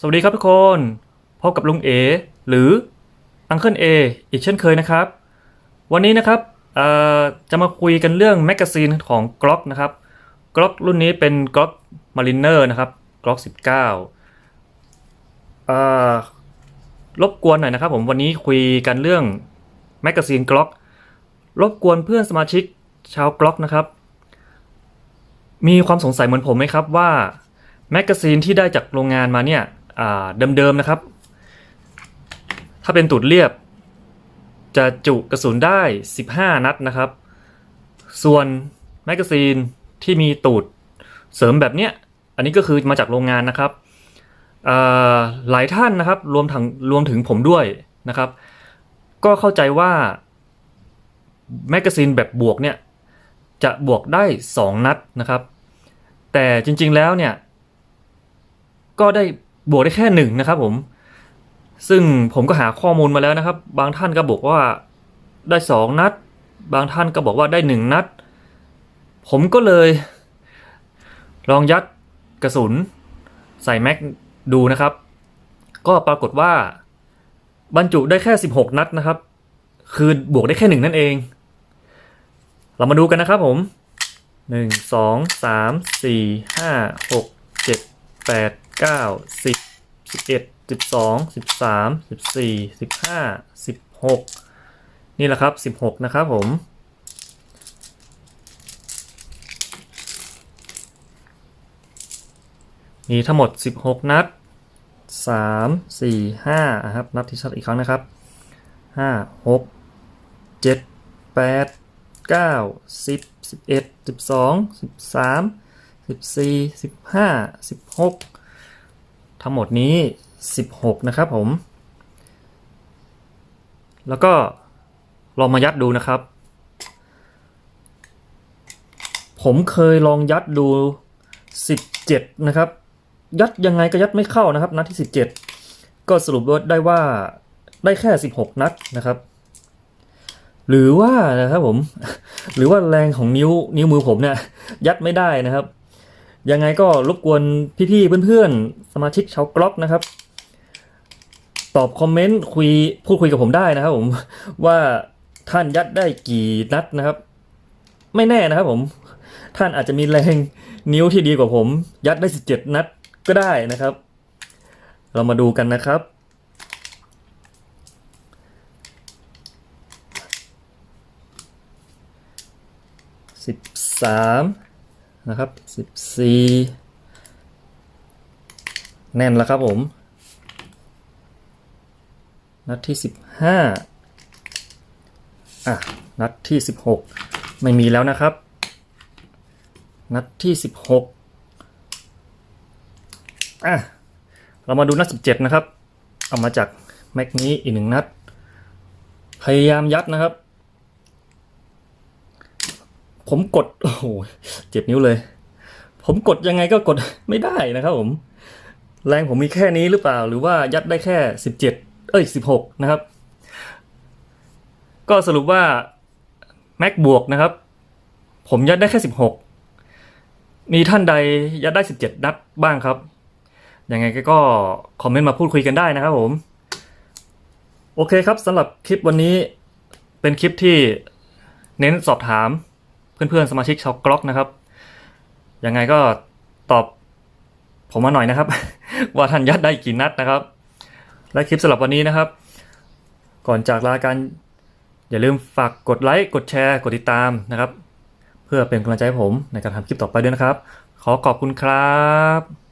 สวัสดีครับทุกคน พบกับลุงเอ หรืออังเคิลเออีกเช่นเคยนะครับ วันนี้นะครับจะมาคุยกันเรื่องแมกกาซีนของ Glock นะครับ Glock รุ่นนี้เป็น Glock Mariner นะครับ Glock 19เอ่อรบกวนหน่อยนะครับผมวันนี้คุยกันเรื่องแมกกาซีน Glock รบกวนเพื่อนสมาชิกชาว Glock นะครับ มีความสงสัยเหมือนผมไหมครับว่าแมกกาซีนที่ได้จากโรงงานมาเนี่ย เดิมๆนะครับ ถ้าเป็นตูดเรียบ จะจุกระสุนได้ 15 นัดนะครับ ส่วนแมกกาซีนที่มีตูดเสริมแบบเนี้ย อันนี้ก็คือมาจากโรงงานนะครับ หลายท่านนะครับรวมถึงรวมถึงผมด้วยนะครับ ก็เข้าใจว่าแมกกาซีนแบบบวกเนี่ยจะบวกได้ 2 นัดนะครับ แต่จริงๆแล้วเนี่ย ก็ได้ บวกได้แค่หนึ่งนะครับผม ซึ่งผมก็หาข้อมูลมาแล้วนะครับ บางท่านก็บอกว่าได้2นัด บางท่านก็บอกว่าได้1นัด ผมก็เลย ลองยัดกระสุน ใส่แม็กดูนะครับ ก็ปรากฏว่า บรรจุได้แค่ 16 นัดนะครับ คือบวกได้แค่หนึ่งนั่นเอง เรามาดูกันนะครับผมหนึ่งสองสามสี่ห้าหก เก้าสิบสิบเอ็ดสิบสองสิบสามสิบสี่สิบห้าสิบหกนี่แหละครับสิบหกนะครับผม มีทั้งหมด16นัด3 4 5นะครับ นับที่ชัดอีกครั้งนะครับ5 6 7 8 9 10 11 12 13 14 15 16 ทั้งหมดนี้ 16 นะครับผม แล้วก็ลองมายัดดูนะครับ ผมเคยลองยัดดู 17 นะครับ ยัดยังไงก็ยัดไม่เข้านะครับ นัดที่ 17 ก็สรุปได้ว่าได้แค่ 16 นัดนะครับ หรือว่านะครับผม หรือว่าแรงของนิ้วนิ้วมือผมเนี่ยยัดไม่ได้นะครับ ยังไงก็รบกวนพี่ๆเพื่อนๆ สมาชิกชาวกล็อกนะครับ ตอบคอมเมนต์คุยพูดคุยกับผมได้นะครับผมว่าท่านยัดได้กี่นัดนะครับ ไม่แน่นะครับผม ท่านอาจจะมีแรงนิ้วที่ดีกว่าผม ยัดได้ 17 นัดก็ได้นะครับ เรามาดูกันนะครับสิบสาม นะครับสิบสี่แน่นแล้วครับผม นัดที่สิบห้าอะ นัดที่สิบหกไม่มีแล้วนะครับ นัดที่สิบหกอะ เรามาดูนัดสิบเจ็ดนะครับ เอามาจากแม็กนี้อีกหนึ่งนัด พยายามยัดนะครับ ผมกด โอ้โหเจ็บนิ้วเลย ผมกดยังไงก็กดไม่ได้นะครับผม แรงผมมีแค่นี้หรือเปล่า หรือว่ายัดได้แค่สิบเจ็ดเอ้ยสิบหกนะครับ ก็สรุปว่าแม็กบวกนะครับ ผมยัดได้แค่สิบหกมีท่านใดยัดได้สิบเจ็ดนัดบ้างครับยังไงก็คอมเมนต์มาพูดคุยกันได้นะครับผม โอเคครับสำหรับคลิปวันนี้เป็นคลิปที่เน้นสอบถาม เพื่อนๆสมาชิกชาวกล็อกนะครับ ยังไงก็ตอบผมมาหน่อยนะครับ ว่าท่านยัดได้กี่นัดนะครับ และคลิปสำหรับวันนี้นะครับ ก่อนจากลากันอย่าลืมฝากกดไลค์กดแชร์ กดติดตามนะครับ เพื่อเป็นกำลังใจให้ผมในการทำคลิปต่อไปด้วยนะครับ ขอขอบคุณครับ